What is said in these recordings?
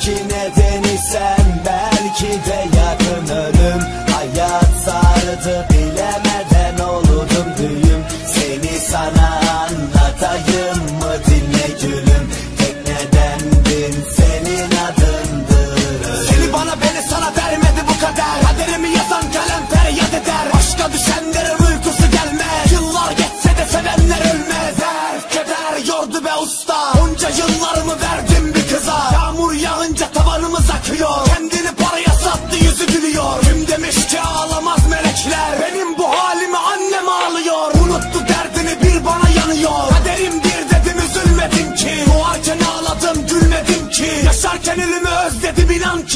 Belki nedeni sen belki de yakın ölüm Hayat sardı bilemeden oldum düğüm. Seni sana anlatayım mı dinle gülüm. Tek nedendin senin adındır. Seni bana beni sana vermedi bu kader. Kaderimi yazan kalem feryat eder. Aşka düşenlerin uykusu gelmez. Yıllar geçse de sevenler ölmez. Dert keder yordu be usta. Onca yıllarımı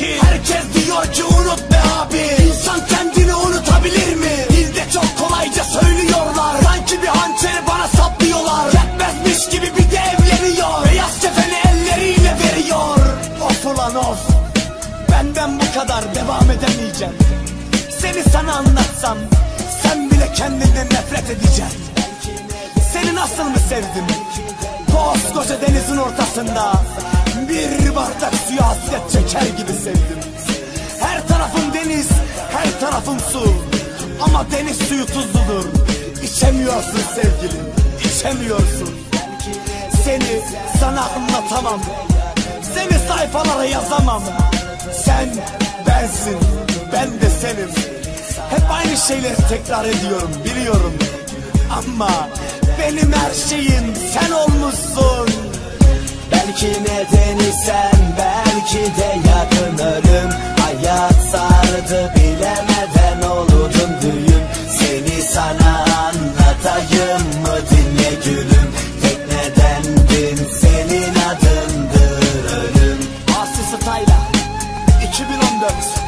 ki. Herkes diyor ki unut be abi. İnsan kendini unutabilir mi? Dilde çok kolayca söylüyorlar. Sanki bir hançeri bana saplıyorlar. Yetmezmiş gibi bir de evleniyor. Beyaz kefeni elleriyle veriyor. Of ulan of. Benden bu kadar devam edemeyeceğim. Seni sana anlatsam Sen bile kendinden nefret edeceksin. Seni nasıl mı sevdim? Koskoca denizin ortasında Bir bardak suya hasret çeker gibi sevdim. Her tarafım deniz, her tarafım su. Ama deniz suyu tuzludur. İçemiyorsun sevgilim, içemiyorsun. Seni sana anlatamam. Seni sayfalara yazamam. Sen bensin, ben de senim Hep aynı şeyleri tekrar ediyorum, biliyorum. Ama benim her şeyim sen olmuşsun Belki nedeni sen belki de yakın ölüm. Hayat sardı bilemeden oludun düğün Seni sana anlatayım mı dinle gülüm. Tekneden bin senin adındır ölüm. Aslı Stayla 2014